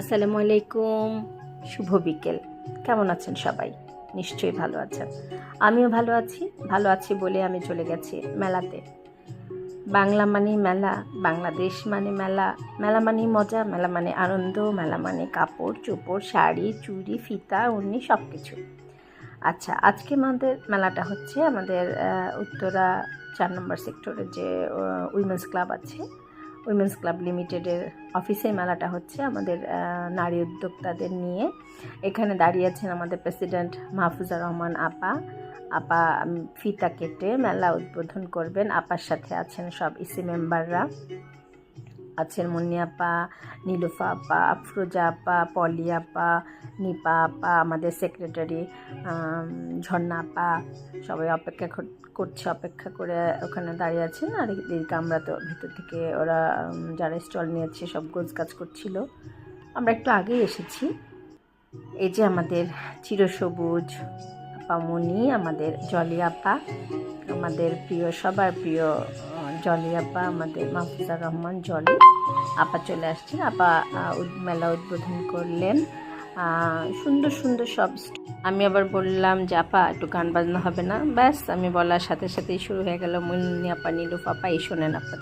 আসসালামু আলাইকুম। শুভ বিকেল। কেমন আছেন সবাই? নিশ্চয়ই ভালো আছেন। আমিও ভালো আছি। ভালো আছি বলে আমি চলে গেছি মেলাতে। বাংলা মানে মেলা, বাংলাদেশ মানে মেলা। মেলা মানে মজা, মেলা মানে আনন্দ, মেলা মানে কাপড়, চোপড়, শাড়ি, চুড়ি, ফিতা, উন্নি সব কিছু আচ্ছা আজকে আমাদের মেলাটা হচ্ছে আমাদের উত্তরা চার নম্বর সেক্টরের যে উইমেন্স ক্লাব আছে। উইমেন্স ক্লাব লিমিটেডের অফিসে মেলাটা হচ্ছে আমাদের নারী উদ্যোক্তাদের নিয়ে। এখানে দাঁড়িয়ে আছেন আমাদের প্রেসিডেন্ট মাহফুজা রহমান আপা। আপা ফিতা কেটে মেলা উদ্বোধন করবেন। আপার সাথে আছেন সব ইসি মেম্বাররা। আছেন মুন্নি আপা নীলুফা আপা আফরোজা আপা পলি আপা নিপা আপা আমাদের সেক্রেটারি ঝর্ণা আপা সবাই অপেক্ষা কর- করছে, অপেক্ষা করে ওখানে দাঁড়িয়ে আছেন। আর এদিকে আমরা তো ভিতর থেকে ওরা যারা স্টল নিয়েছে, সব গোছ কাজ করছিল। আমরা একটু আগেই এসেছি। এই যে আমাদের চিরসবুজ আপা মনি আমাদের জলি আপা আমাদের প্রিয়, সবার প্রিয় জলি, আপা, আমাদের মাহফুজা রহমান জলি। আপা চলে আসছেন, আপা মেলা উদ্বোধন করলেন। সুন্দর সুন্দর সব আমি আবার বললাম যে, আপা, একটু গান বাজনা হবে না? ব্যাস, আমি বলার সাথে সাথেই শুরু হয়ে গেল। মুন্নি, আপা, নীলুফ, আপা, এই শোনেন আপা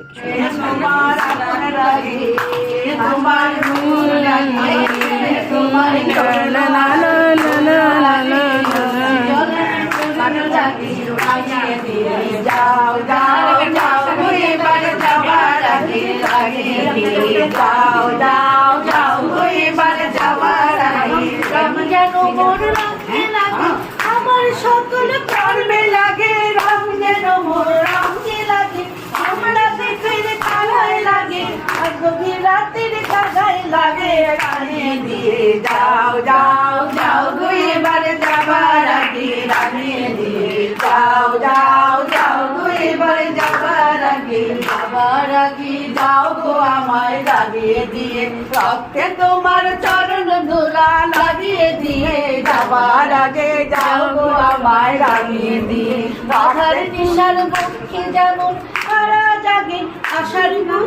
রাতের কাজায় লাগে কানে দিয়ে। যাও যাও যাও গো, এবার যাবার আগে রানে দিয়ে। যাও যাও যাও গো, এবার যাবার আগে। যাবার আগে যাও গো আমায় লাগিয়ে দিয়ে। রক্তে তোমার চরণ ধুলা লাগিয়ে দিয়ে। যাবার আগে যাও গো আমায় লাগিয়ে দিয়ে। রাধার নিশার পক্ষে যেমন আশার পক্ষে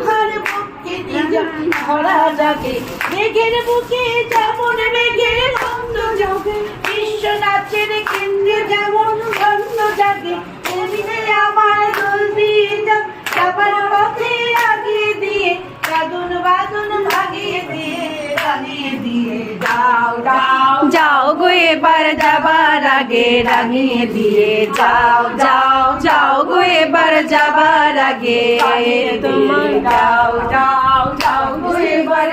ধরা জাগে মেঘের বুকে যেমন মেঘের গন্ধ জাগে বিশ্ব নাচের কেন্দ্রে যেমন গন্ধ জাগে এমনি আমার দোল দিয়ে যাবার পথে আগিয়ে দিয়ে গাদুন বাদুন ভাগিয়ে দিয়ে রাগিয়ে দিয়ে যাও যাও। যাও গো এবার যাবার আগে রাগিয়ে দিয়ে যাও যাও যাও গো এবার যাবার আগে তোমার যাও যাও।